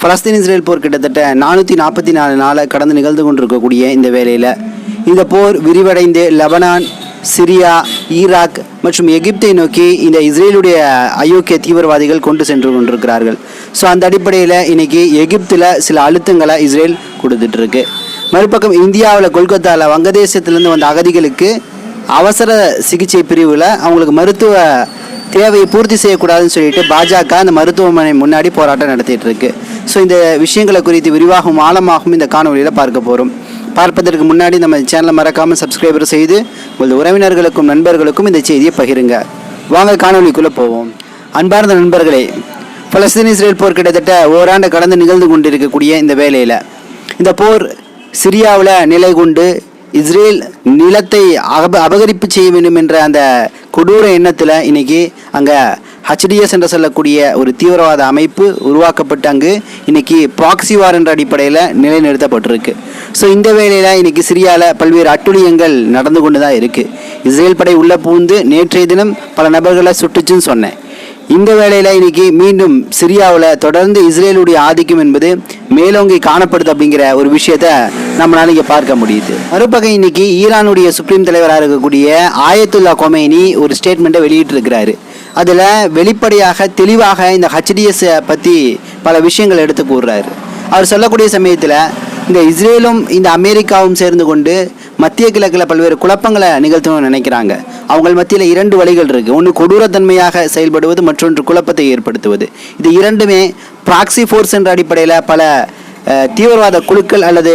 Palestine Israel போர் கிட்டத்தட்ட நானூற்றி நாற்பத்தி நாலு நாளாக கடந்து நிகழ்ந்து கொண்டிருக்கக்கூடிய இந்த வேளையில் இந்த போர் விரிவடைந்து லெபனான் சிரியா ஈராக் மற்றும் எகிப்தை நோக்கி இந்த இஸ்ரேலுடைய அயோக்கிய தீவிரவாதிகள் கொண்டு சென்று கொண்டிருக்கிறார்கள். ஸோ அந்த அடிப்படையில் இன்றைக்கி எகிப்தில் சில அழுத்தங்களை இஸ்ரேல் கொடுத்துட்ருக்கு மறுபக்கம் இந்தியாவில் கொல்கத்தாவில் வங்கதேசத்துலேருந்து வந்த அகதிகளுக்கு அவசர சிகிச்சை பிரிவில் அவங்களுக்கு மருத்துவ தேவையை பூர்த்தி செய்யக்கூடாதுன்னு சொல்லிட்டு பாஜக அந்த மருத்துவமனை முன்னாடி போராட்டம் நடத்திட்டு இருக்கு ஸோ இந்த விஷயங்களை குறித்து விரிவாகவும் ஆழமாகவும் இந்த காணொலியில் பார்க்க போகிறோம் பார்ப்பதற்கு முன்னாடி நம்ம சேனலை மறக்காமல் சப்ஸ்கிரைபர் செய்து உங்களது உறவினர்களுக்கும் நண்பர்களுக்கும் இந்த செய்தியை பகிருங்க. வாங்க காணொலிக்குள்ளே போவோம். அன்பார்ந்த நண்பர்களே பலஸ்தீன் இஸ்ரேல் போர் கிட்டத்தட்ட ஓராண்டு கடந்து நிகழ்ந்து கொண்டிருக்கக்கூடிய இந்த வேலையில் இந்த போர் சிரியாவில் நிலை கொண்டு இஸ்ரேல் நிலத்தை அப அபகரிப்பு செய்ய வேண்டும் என்ற அந்த கொடூர எண்ணத்தில் இன்னைக்கு அங்கே ஹச்டிஎஸ் என்று சொல்லக்கூடிய ஒரு தீவிரவாத அமைப்பு உருவாக்கப்பட்டு அங்கு இன்னைக்கு ப்ராக்சி வார் என்ற அடிப்படையில் நிலைநிறுத்தப்பட்டிருக்கு. ஸோ இந்த வேளையில் இன்னைக்கு சிரியாவில் பல்வேறு அட்டுழியங்கள் நடந்து கொண்டு தான் இருக்குது இஸ்ரேல் படை உள்ளே பூந்து நேற்றைய தினம் பல நபர்களை சுட்டுச்சுன்னு சொன்னேன். இந்த வேளையில் இன்னைக்கு மீண்டும் சிரியாவில் தொடர்ந்து இஸ்ரேலுடைய ஆதிக்கம் என்பது மேலோங்கி காணப்படுது அப்படிங்கிற ஒரு விஷயத்த நம்மளால இங்கே பார்க்க முடியுது. மறுபக்கம் இன்னைக்கு ஈரானுடைய சுப்ரீம் தலைவராக இருக்கக்கூடிய ஆயத்துல்லா கொமேனி ஒரு ஸ்டேட்மெண்ட்டை வெளியிட்டிருக்கிறாரு. அதில் வெளிப்படையாக தெளிவாக இந்த ஹச்டிஎஸை பற்றி பல விஷயங்கள் எடுத்து கூறுறாரு. அவர் சொல்லக்கூடிய சமயத்தில் இந்த இஸ்ரேலும் இந்த அமெரிக்காவும் சேர்ந்து கொண்டு மத்திய கிழக்கில் பல்வேறு குழப்பங்களை நிகழ்த்தணும்னு நினைக்கிறாங்க. அவங்க மத்தியில் இரண்டு வழிகள் இருக்குது ஒன்று கொடூரத்தன்மையாக செயல்படுவது மற்றொன்று குழப்பத்தை ஏற்படுத்துவது. இது இரண்டுமே ப்ராக்சி ஃபோர்ஸ் என்ற அடிப்படையில் பல தீவிரவாத குழுக்கள் அல்லது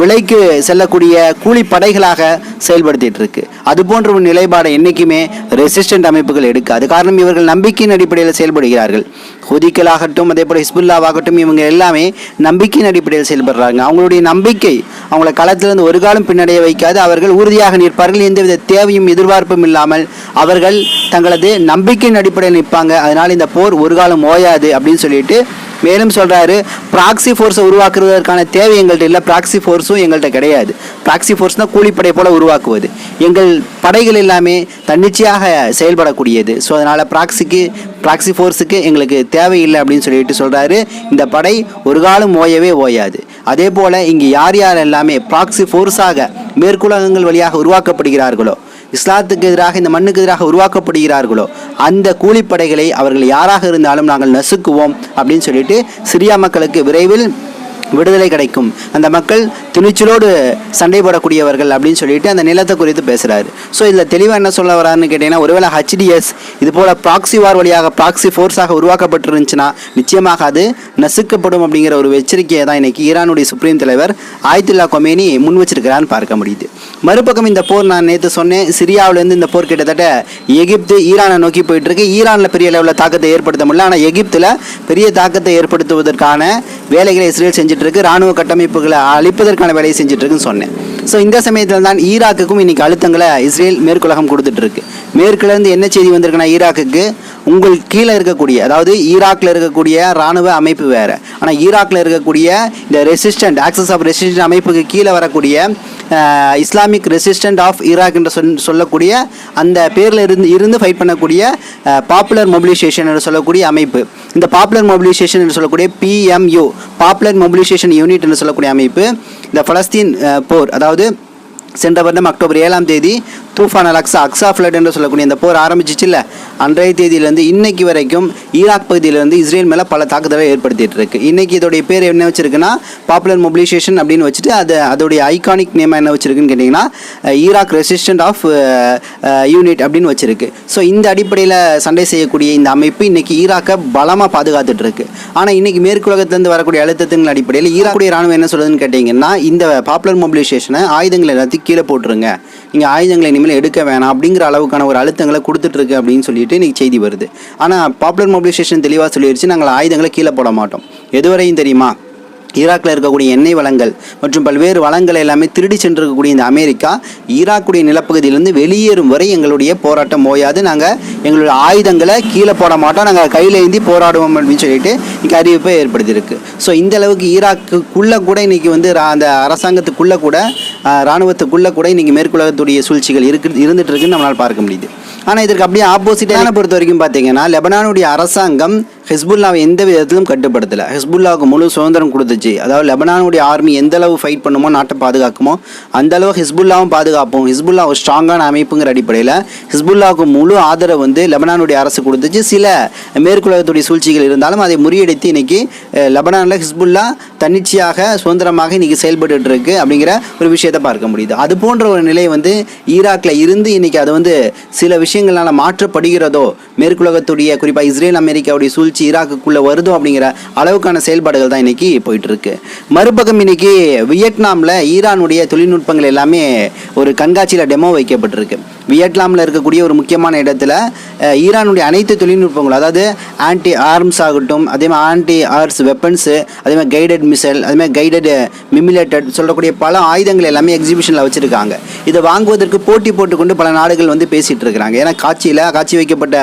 விலைக்கு செல்லக்கூடிய கூலி படைகளாக செயல்படுத்திட்டு இருக்கு. அது போன்ற ஒரு நிலைப்பாடை என்றைக்குமே ரெசிஸ்டன்ட் அமைப்புகள் எடுக்காது காரணம் இவர்கள் நம்பிக்கையின் அடிப்படையில் செயல்படுகிறார்கள். ஹுதிக்களாகட்டும் அதே போல் ஹிஸ்புல்லாவாகட்டும் இவங்க எல்லாமே நம்பிக்கையின் அடிப்படையில் செயல்படுறாங்க. அவங்களுடைய நம்பிக்கை அவங்கள களத்திலிருந்து ஒரு காலம் பின்னடைய வைக்காது. அவர்கள் உறுதியாக நிற்பார்கள். எந்தவித தேவையும் எதிர்பார்ப்பும் இல்லாமல் அவர்கள் தங்களது நம்பிக்கையின் அடிப்படையில் நிற்பாங்க. அதனால் இந்த போர் ஒரு காலம் ஓயாது அப்படின்னு சொல்லிட்டு மேலும் சொல்கிறாரு ப்ராக்சி ஃபோர்ஸை உருவாக்குறதற்கான தேவை எங்கள்கிட்ட இல்லை ப்ராக்சி ஃபோர்ஸும் எங்கள்கிட்ட கிடையாது. ப்ராக்சி ஃபோர்ஸ் தான் கூலிப்படை போல உருவாக்குவது. எங்கள் படைகள் எல்லாமே தன்னிச்சையாக செயல்படக்கூடியது. ஸோ அதனால் ப்ராக்சிக்கு ப்ராக்சி ஃபோர்ஸுக்கு எங்களுக்கு தேவையில்லை அப்படின்னு சொல்லிட்டு சொல்கிறாரு இந்த படை ஒரு காலம் ஓயவே ஓயாது. அதே போல் இங்கே யார் யார் எல்லாமே ப்ராக்சி ஃபோர்ஸாக மேற்குலகங்கள் வழியாக உருவாக்கப்படுகிறார்களோ இஸ்லாத்துக்கு எதிராக இந்த மண்ணுக்கு எதிராக உருவாக்கப்படுகிறார்களோ அந்த கூலிப்படைகளை அவர்கள் யாராக இருந்தாலும் நாங்கள் நசுக்குவோம் அப்படின்னு சொல்லிட்டு சிரியா மக்களுக்கு விரைவில் விடுதலை கிடைக்கும். அந்த மக்கள் துணிச்சலோடு சண்டை போடக்கூடியவர்கள் அப்படின்னு சொல்லிட்டு அந்த நிலத்தை குறித்து பேசுகிறாரு ஸோ இதில் தெளிவாக என்ன சொல்ல வராருன்னு கேட்டிங்கன்னா ஒருவேளை ஹச்டிஎஸ் இது போல் ப்ராக்சி வார் வழியாக ப்ராக்சி ஃபோர்ஸாக உருவாக்கப்பட்டிருந்துச்சுன்னா நிச்சயமாக அது நசுக்கப்படும் அப்படிங்கிற ஒரு எச்சரிக்கையை தான் இன்றைக்கி ஈரானுடைய சுப்ரீம் தலைவர் ஆயத்துல்லா கொமேனி முன் வச்சிருக்கிறான்னு பார்க்க முடியுது. மறுபக்கம் இந்த போர் நான் நேற்று சொன்னேன் சிரியாவிலேருந்து இந்த போர் கிட்டத்தட்ட எகிப்து ஈரானை நோக்கி போயிட்டுருக்கு ஈரானில் பெரிய லெவலில் தாக்கத்தை ஏற்படுத்த முடியல. ஆனால் எகிப்தில் பெரிய தாக்கத்தை ஏற்படுத்துவதற்கான வேலைகளை இஸ்ரேல் செஞ்சுட்டு இருக்கு ராணுவ கட்டமைப்புகளை அழிப்பதற்கான வேலையை செஞ்சுட்டு இருக்குன்னு சொன்னேன். ஸோ இந்த சமயத்தில் தான் ஈராக்குக்கும் இன்னைக்கு அழுத்தங்களை இஸ்ரேல் மேற்குலகம் கொடுத்துட்டு இருக்கு மேற்குலேருந்து என்ன செய்தி வந்திருக்குன்னா ஈராக்குக்கு உங்கள் கீழே இருக்கக்கூடிய அதாவது ஈராக்கில் இருக்கக்கூடிய ராணுவ அமைப்பு வேறு. ஆனால் ஈராக்கில் இருக்கக்கூடிய இந்த ரெசிஸ்டன்ட் ஆக்சஸ் ஆஃப் ரெசிஸ்டன்ட் அமைப்புக்கு கீழே வரக்கூடிய இஸ்லாமிக் ரெசிஸ்டன்ட் ஆஃப் ஈராக் என்று சொல் சொல்லக்கூடிய அந்த பேரில் இருந்து இருந்து ஃபைட் பண்ணக்கூடிய பாப்புலர் மொபிலைசேஷன் என்று சொல்லக்கூடிய அமைப்பு. இந்த பாப்புலர் மொபிலைசேஷன் என்று சொல்லக்கூடிய பிஎம்யூ பாப்புலர் மொபிலைசேஷன் யூனிட் என்று சொல்லக்கூடிய அமைப்பு. இந்த பலஸ்தீன் போர் அதாவது சென்ற வருடம் அக்டோபர் ஏழாம் தேதி Toofan al Aqsa Aqsa flood என்று சொல்லக்கூடிய இந்த போர் ஆரம்பிச்சிச்சுல்ல அன்றைய தேதியிலேருந்து இன்னைக்கு வரைக்கும் ஈராக் பகுதியிலேருந்து இஸ்ரேல் மேலே பல தாக்குதலை ஏற்படுத்திட்டு இருக்கு. இன்னைக்கு இதோடைய பேர் என்ன வச்சிருக்குன்னா பாப்புலர் மொபிலைசேஷன் அப்படின்னு வச்சுட்டு அது அதோடைய ஐகானிக் நேம் என்ன வச்சிருக்குன்னு கேட்டிங்கன்னா ஈராக் ரெசிஸ்டன்ட் ஆஃப் யூனிட் அப்படின்னு வச்சிருக்கு. ஸோ இந்த அடிப்படையில் சண்டை செய்யக்கூடிய இந்த அமைப்பு இன்னைக்கு ஈராக்கை பலமாக பாதுகாத்துட்டு இருக்கு. ஆனால் இன்னைக்கு மேற்குலகத்திலிருந்து வரக்கூடிய அழுத்தத்தின் அடிப்படையில் ஈராக்குடைய ராணுவம் என்ன சொல்லுதுன்னு கேட்டிங்கன்னா இந்த பாப்புலர் மொபிலைசேஷனை ஆயுதங்கள் எல்லாத்தையும் கீழே போட்டுருங்க. நீங்கள் ஆயுதங்களை இனிமேல் எடுக்க வேணாம் அப்படிங்கிற அளவுக்கான ஒரு அழுத்தங்களை கொடுத்துட்டு இருக்கு அப்படின்னு சொல்லிட்டு இன்னைக்கு செய்தி வருது. ஆனால் பாப்புலர் மொபிலைசேஷன் தெளிவாக சொல்லிடுச்சு நாங்கள் ஆயுதங்களை கீழே போட மாட்டோம். எதுவரையும் தெரியுமா? ஈராக்கில் இருக்கக்கூடிய எண்ணெய் வளங்கள் மற்றும் பல்வேறு வளங்கள் எல்லாமே திருடி சென்றிருக்கக்கூடிய இந்த அமெரிக்கா ஈராக்குடைய நிலப்பகுதியிலிருந்து வெளியேறும் வரை எங்களுடைய போராட்டம் ஓயாது. நாங்கள் எங்களுடைய ஆயுதங்களை கீழே போட மாட்டோம். நாங்கள் கையில் ஏந்தி போராடுவோம் அப்படின்னு சொல்லிட்டு இன்றைக்கி அறிவிப்பை ஏற்படுத்தியிருக்கு. ஸோ இந்த அளவுக்கு ஈராக்குக்குள்ளே கூட இன்றைக்கி வந்து ரா- அந்த அரசாங்கத்துக்குள்ளே கூட இராணுவத்துக்குள்ளே கூட இன்றைக்கி மேற்குலகத்துடைய சூழ்ச்சிகள் இருக்கு இருந்துகிட்டு இருக்குன்னு நம்மளால் பார்க்க முடியுது. ஆனால் இதற்கு அப்படியே ஆப்போசிட்டான பொறுத்த வரைக்கும் பார்த்தீங்கன்னா லெபனானுடைய அரசாங்கம் ஹிஸ்புல்லாவை எந்த விதத்திலும் கட்டுப்படுத்தலை. ஹிஸ்புல்லாவுக்கு முழு சுதந்திரம் கொடுத்துச்சு. அதாவது லெபனானுடைய ஆர்மி எந்த அளவு ஃபைட் பண்ணுமோ நாட்டை பாதுகாக்குமோ அந்த அளவு ஹிஸ்புல்லாவும் பாதுகாப்போம். ஹிஸ்புல்லா ஒரு ஸ்ட்ராங்கான அமைப்புங்கிற அடிப்படையில் ஹிஸ்புல்லாவுக்கு முழு ஆதரவு வந்து லெபனானுடைய அரசு கொடுத்துச்சு. சில மேற்குலகத்துடைய சூழ்ச்சிகள் இருந்தாலும் அதை முறியடித்து இன்னைக்கு லெபனானில் ஹிஸ்புல்லா தன்னிச்சையாக சுதந்திரமாக இன்னைக்கு செயல்பட்டு இருக்கு அப்படிங்கிற ஒரு விஷயத்தை பார்க்க முடியுது. அது போன்ற ஒரு நிலை வந்து ஈராக்கில் இருந்து இன்னைக்கு அது வந்து சில விஷயங்களால் மாற்றப்படுகிறதோ மேற்குலகத்துடைய குறிப்பாக இஸ்ரேல் அமெரிக்காவுடைய சூழ்ச்சி ஈராக்குக்குள்ளே வருதோ அப்படிங்கிற அளவுக்கான செயல்பாடுகள் தான் இன்னைக்கு போயிட்டுருக்கு. மறுபக்கம் இன்னைக்கு வியட்நாமில் ஈரானுடைய தொழில்நுட்பங்கள் எல்லாமே ஒரு கண்காட்சியில் டெமோ வைக்கப்பட்டிருக்கு. வியட்நாமில் இருக்கக்கூடிய ஒரு முக்கியமான இடத்துல ஈரானுடைய அனைத்து தொழில்நுட்பங்களும் அதாவது ஆன்டி ஆர்ம்ஸ் ஆகட்டும் அதே மாதிரி ஆன்டி ஆர்ஸ் வெப்பன்ஸு அதே மாதிரி கைடட் மிசைல் அதே மாதிரி கைடட் மிமிலேட்டட் சொல்லக்கூடிய பல ஆயுதங்கள் எல்லாமே எக்ஸிபிஷனில் வச்சுருக்காங்க. இதை வாங்குவதற்கு போட்டி போட்டுக்கொண்டு பல நாடுகள் வந்து பேசிகிட்டு இருக்கிறாங்க. ஏன்னா காட்சியில் காட்சி வைக்கப்பட்ட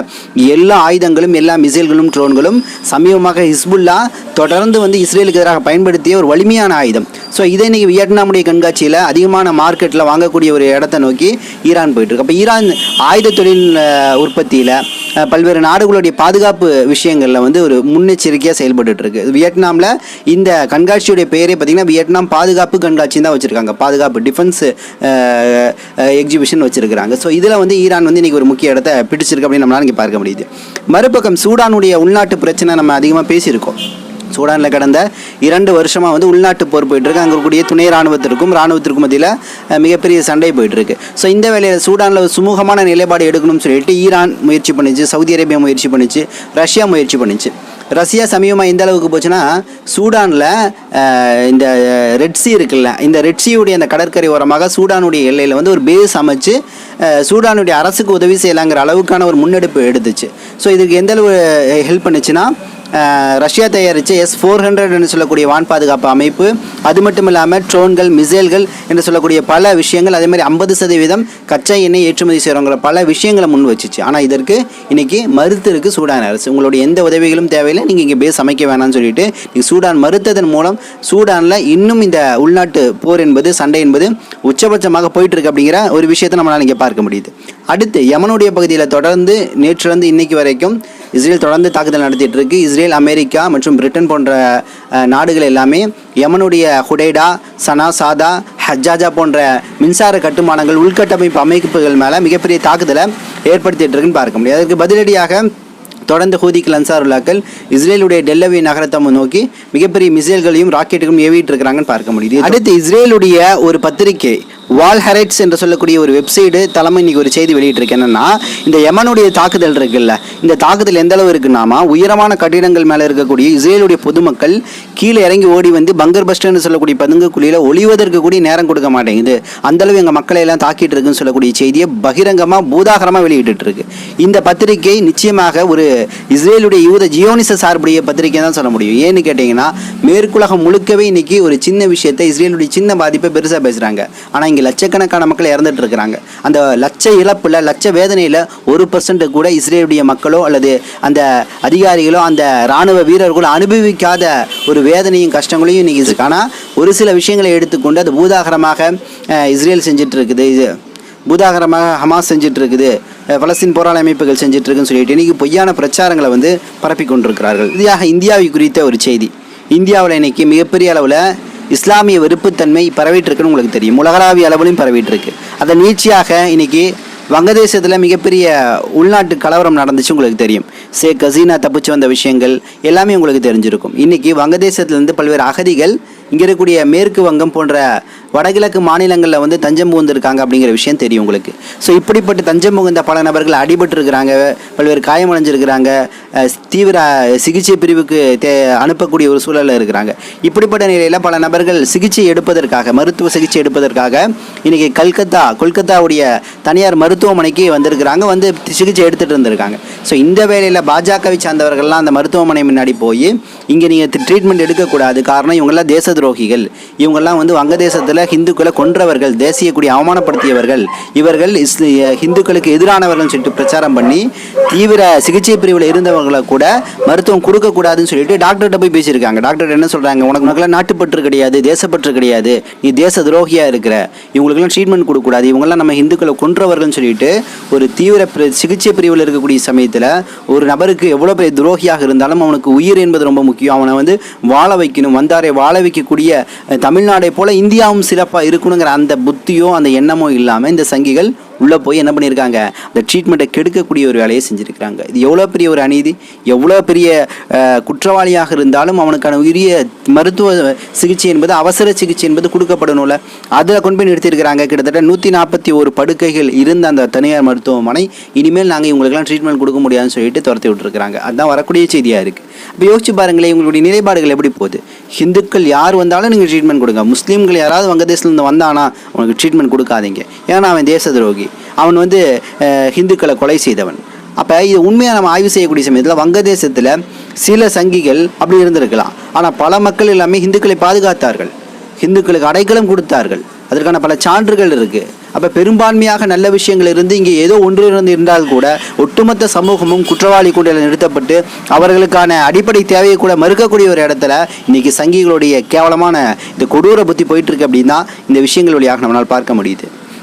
எல்லா ஆயுதங்களும் எல்லா மிசைல்களும் ட்ரோன்களும் சமீபமாக ஹிஸ்புல்லா தொடர்ந்து வந்து இஸ்ரேலுக்கு எதிராக பயன்படுத்திய ஒரு வலிமையான ஆயுதம். ஸோ இதை இன்றைக்கி வியட்நாமுடைய கண்காட்சியில் அதிகமான மார்க்கெட்டில் வாங்கக்கூடிய ஒரு இடத்த நோக்கி ஈரான் போயிட்டுருக்கு அப்போ ஈரான் ஆயுத தொழில் உற்பத்தியில் பல்வேறு நாடுகளுடைய பாதுகாப்பு விஷயங்களில் வந்து ஒரு முன்னெச்சரிக்கையாக செயல்பட்டு இருக்கு வியட்நாமில் இந்த கண்காட்சியுடைய பெயரே பார்த்தீங்கன்னா வியட்நாம் பாதுகாப்பு கண்காட்சி தான் வச்சுருக்காங்க. பாதுகாப்பு டிஃபென்ஸ் எக்ஸிபிஷன் வச்சுருக்காங்க ஸோ இதில் வந்து ஈரான் வந்து இன்றைக்கி ஒரு முக்கிய இடத்த பிடிச்சிருக்கு அப்படின்னு நம்மளால இங்கே பார்க்க முடியுது. மறுபக்கம் சூடானுடைய உள்நாட்டு பிரச்சனை நம்ம அதிகமாக பேசியிருக்கோம். சூடானில் கடந்த இரண்டு வருஷமாக வந்து உள்நாட்டு போர் போயிட்டுருக்கு. அங்கே இருக்கக்கூடிய துணை ராணுவத்திற்கும் ராணுவத்திற்கும் மத்தியில் மிகப்பெரிய சண்டை போயிட்டுருக்கு. ஸோ இந்த வேலையில் சூடானில் சுமூகமான நிலைப்பாடு எடுக்கணும்னு சொல்லிட்டு ஈரான் முயற்சி பண்ணிச்சு சவுதி அரேபியா முயற்சி பண்ணிச்சு ரஷ்யா முயற்சி பண்ணிச்சு. ரஷ்யா சமீபமாக எந்த அளவுக்கு போச்சுன்னா சூடானில் இந்த ரெட்ஸி இருக்குல்ல இந்த ரெட்ஸியுடைய அந்த கடற்கரை ஓரமாக சூடானுடைய எல்லையில் வந்து ஒரு பேஸ் அமைச்சு சூடானுடைய அரசுக்கு உதவி செய்யலாங்கிற அளவுக்கான ஒரு முன்னெடுப்பு எடுத்துச்சு. ஸோ இதுக்கு எந்த அளவு ஹெல்ப் பண்ணுச்சுன்னா ரஷ்யா தயாரித்த எஸ் ஃபோர் ஹண்ட்ரட் என்று சொல்லக்கூடிய வான் பாதுகாப்பு அமைப்பு. அது மட்டும் இல்லாமல் ட்ரோன்கள் மிசைல்கள் என்று சொல்லக்கூடிய பல விஷயங்கள் அதே மாதிரி ஐம்பது சதவீதம் கச்சா எண்ணெய் ஏற்றுமதி செய்கிறவங்கிற பல விஷயங்களை முன் வச்சுச்சு. ஆனால் இதற்கு இன்னைக்கு மறுத்து இருக்கு சூடான் அரசு. உங்களுடைய எந்த உதவிகளும் தேவையில்லை. நீங்கள் இங்கே பேஸ் அமைக்க வேணாம்னு சொல்லிட்டு நீங்கள் சூடான் மறுத்ததன் மூலம் சூடானில் இன்னும் இந்த உள்நாட்டு போர் என்பது சண்டை என்பது உச்சபட்சமாக போயிட்டு இருக்கு அப்படிங்கிற ஒரு விஷயத்தை நம்மளால் இங்கே பார்க்க முடியுது. அடுத்து யமனுடைய பகுதியில் தொடர்ந்து நேற்றிலிருந்து இன்னைக்கு வரைக்கும் இஸ்ரேல் தொடர்ந்து தாக்குதல் நடத்திட்டு இருக்கு. இஸ்ரேல் அமெரிக்கா மற்றும் பிரிட்டன் போன்ற நாடுகள் எல்லாமே யமனுடைய ஹுடைடா சனா சாதா ஹஜ்ஜாஜா போன்ற மின்சார கட்டுமானங்கள் உள்கட்டமைப்பு அமைப்புகள் மேலே மிகப்பெரிய தாக்குதலை ஏற்படுத்திட்டு இருக்குன்னு பார்க்க முடியும். அதற்கு பதிலடியாக தொடர்ந்து ஹூதிகள் அன்சாருல்லாக்கள் இஸ்ரேலுடைய டெல்லவி நகரத்தை நோக்கி மிகப்பெரிய மிசைல்களையும் ராக்கெட்டுகளும் ஏவிட்டு இருக்கிறாங்கன்னு பார்க்க முடியுது. அடுத்து இஸ்ரேலுடைய ஒரு பத்திரிகை வால் ஹெரைட்ஸ் என்று சொல்லக்கூடிய ஒரு வெப்சைடு தலைமை இன்னைக்கு ஒரு செய்தி வெளியிட்டிருக்கு. என்னன்னா இந்த யமனுடைய தாக்குதல் இருக்குல்ல இந்த தாக்குதல் எந்த அளவு இருக்குன்னாமா உயரமான கட்டிடங்கள் மேலே இருக்கக்கூடிய இஸ்ரேலுடைய பொதுமக்கள் கீழே இறங்கி ஓடி வந்து பங்கர் பஸ்டர்னு சொல்லக்கூடிய பதுங்கு குழியில் ஒளிவதற்கு கூட நேரம் கொடுக்க மாட்டேங்குது. அந்த அளவு எங்கள் மக்களை எல்லாம் தாக்கிட்டு இருக்குன்னு சொல்லக்கூடிய செய்தியை பகிரங்கமாக பூதாகரமாக வெளியிட்டு இருக்கு இந்த பத்திரிகை நிச்சயமாக ஒரு இஸ்ரேலுடைய யூத ஜியோனிச சார்புடைய பத்திரிகை தான் சொல்ல முடியும். ஏன்னு கேட்டிங்கன்னா மேற்குலகம் முழுக்கவே இன்னைக்கு ஒரு சின்ன விஷயத்தை இஸ்ரேலுடைய சின்ன பாதிப்பை பெருசாக பேசுகிறாங்க ஆனால் இங்கே லட்சக்கணக்கான மக்கள் இறந்துட்டு இருக்கிறாங்க. அந்த லட்ச இழப்பில் லட்ச வேதனையில் ஒரு பர்சன்ட் கூட இஸ்ரேலுடைய மக்களோ அல்லது அந்த அதிகாரிகளோ அந்த இராணுவ வீரர்களோ அனுபவிக்காத ஒரு வேதனையும் கஷ்டங்களையும் இன்னைக்கு ஆனால் ஒரு சில விஷயங்களை எடுத்துக்கொண்டு அது பூதாகரமாக இஸ்ரேல் செஞ்சுட்டு இருக்குது இது பூதாகரமாக ஹமாஸ் செஞ்சுட்டு இருக்குது பலஸ்தீன் போராள அமைப்புகள் செஞ்சுட்டு இருக்குன்னு சொல்லிட்டு இன்றைக்கி பொய்யான பிரச்சாரங்களை வந்து பரப்பி கொண்டிருக்கிறார்கள் இறுதியாக இந்தியாவை குறித்த ஒரு செய்தி. இந்தியாவில் இன்றைக்கி மிகப்பெரிய அளவில் இஸ்லாமிய வெறுப்புத்தன்மை பரவிட்டு இருக்குன்னு உங்களுக்கு தெரியும். உலகளாவிய அளவிலும் பரவிட்டு இருக்கு அதன் நீட்சியாக இன்னைக்கு வங்கதேசத்தில் மிகப்பெரிய உள்நாட்டு கலவரம் நடந்துச்சு உங்களுக்கு தெரியும். ஷேக் ஹசீனா தப்பிச்சு வந்த விஷயங்கள் எல்லாமே உங்களுக்கு தெரிஞ்சிருக்கும். இன்னைக்கு வங்கதேசத்துலேருந்து பல்வேறு அகதிகள் இங்கே இருக்கக்கூடிய மேற்கு வங்கம் போன்ற வடகிழக்கு மாநிலங்களில் வந்து தஞ்சம் புகுந்திருக்காங்க அப்படிங்கிற விஷயம் தெரியும் உங்களுக்கு. ஸோ இப்படிப்பட்ட தஞ்சம் புகுந்த பல நபர்கள் அடிபட்டிருக்கிறாங்க பல்வேறு காயமடைஞ்சிருக்கிறாங்க தீவிர சிகிச்சை பிரிவுக்கு தே அனுப்பக்கூடிய ஒரு சூழலில் இருக்கிறாங்க. இப்படிப்பட்ட நிலையில் பல நபர்கள் சிகிச்சை எடுப்பதற்காக மருத்துவ சிகிச்சை எடுப்பதற்காக இன்றைக்கி கல்கத்தா கொல்கத்தாவுடைய தனியார் மருத்துவமனைக்கு வந்திருக்கிறாங்க வந்து சிகிச்சை எடுத்துகிட்டு இருந்திருக்காங்க. ஸோ இந்த வேலையில் பாஜகவை சார்ந்தவர்கள்லாம் அந்த மருத்துவமனை முன்னாடி போய் இங்கே நீங்கள் ட்ரீட்மெண்ட் எடுக்கக்கூடாது காரணம் இவங்கெல்லாம் தேச துரோகிகள். இவங்கெல்லாம் வந்து வங்கதேசத்தில் ஹிந்துக்களை கொன்றவர்கள் தேசிய கொடி அவமானப்படுத்தியவர்கள் இவர்கள் இஸ் இந்துக்களுக்கு எதிரானவர்கள் சொல்லிட்டு பிரச்சாரம் பண்ணி தீவிர சிகிச்சை பிரிவில் இருந்தவர்களை கூட மருத்துவம் கொடுக்கக்கூடாதுன்னு சொல்லிட்டு டாக்டர்கிட்ட போய் பேசியிருக்காங்க. டாக்டர் என்ன சொல்கிறாங்க உனக்கு உனக்குலாம் நாட்டுப்பற்று கிடையாது தேசப்பற்று கிடையாது. நீ தேச துரோகியாக இருக்கிற. இவங்களுக்குலாம் ட்ரீட்மெண்ட் கொடுக்கக்கூடாது. இவங்கெல்லாம் நம்ம ஹிந்துக்களை கொன்றவர்கள்னு சொல்லிட்டு ஒரு தீவிர சிகிச்சை பிரிவில் இருக்கக்கூடிய சமயத்தில் ஒரு நபருக்கு எவ்வளோ பெரிய துரோகியாக இருந்தாலும் அவனுக்கு உயிர் என்பது ரொம்ப முக்கியம். அவனை வந்து வாழ வைக்கணும். வந்தாரை வாழ வைக்கக்கூடிய தமிழ்நாடை போல இந்தியாவும் சிறப்பாக இருக்கணுங்கிற அந்த புத்தியோ அந்த எண்ணமோ இல்லாமல் இந்த சங்கிகள் உள்ளே போய் என்ன பண்ணியிருக்காங்க? அந்த ட்ரீட்மெண்ட்டை கெடுக்கக்கூடிய ஒரு வேலையை செஞ்சுருக்கிறாங்க. இது எவ்வளோ பெரிய ஒரு அநீதி? எவ்வளோ பெரிய குற்றவாளியாக இருந்தாலும் அவனுக்கான உரிய மருத்துவ சிகிச்சை என்பது அவசர சிகிச்சை என்பது கொடுக்கப்படணும்ல அதை கொண்டு போய் நிறுத்தியிருக்கிறாங்க. கிட்டத்தட்ட நூற்றி நாற்பத்தி ஒரு படுக்கைகள் இருந்த அந்த தனியார் மருத்துவமனை. இனிமேல் நாங்கள் இவங்களுக்கெல்லாம் ட்ரீட்மெண்ட் கொடுக்க முடியாதுன்னு சொல்லிட்டு துரத்தி விட்டுருக்காங்க அதுதான் வரக்கூடிய செய்தியாக இருக்குது இப்போ யோசிச்சு பாருங்களேன் இவங்களுடைய நிலைப்பாடுகள் எப்படி போகுது? ஹிந்துக்கள் யார் வந்தாலும் நீங்கள் ட்ரீட்மெண்ட் கொடுங்க. முஸ்லீம்கள் யாராவது வங்கதேசத்துலேருந்து வந்தானா அவனுக்கு ட்ரீட்மெண்ட் கொடுக்காதீங்க. ஏன்னா அவன் தேச துரோகி. அவன் வந்து ஹிந்துக்களை கொலை செய்தவன். அப்போ இது உண்மையாக நம்ம ஆய்வு செய்யக்கூடிய சமயத்தில் வங்கதேசத்தில் சில சங்கிகள் அப்படி இருந்திருக்கலாம். ஆனால் பல மக்கள் எல்லாமே ஹிந்துக்களை பாதுகாத்தார்கள். ஹிந்துக்களுக்கு அடைக்கலம் கொடுத்தார்கள். அதற்கான பல சான்றுகள் இருக்குது அப்போ பெரும்பான்மையாக நல்ல விஷயங்கள் இருந்து இங்கே ஏதோ ஒன்று இருந்து இருந்தால் கூட ஒட்டுமொத்த சமூகமும் குற்றவாளி கூட நிறுத்தப்பட்டு அவர்களுக்கான அடிப்படை தேவையை கூட மறுக்கக்கூடிய ஒரு இடத்துல இன்றைக்கி சங்கிகளுடைய கேவலமான இந்த கொடூர புத்தி போயிட்டுருக்கு அப்படின்னா இந்த விஷயங்கள் வழியாக நம்மளால் பார்க்க முடியுது.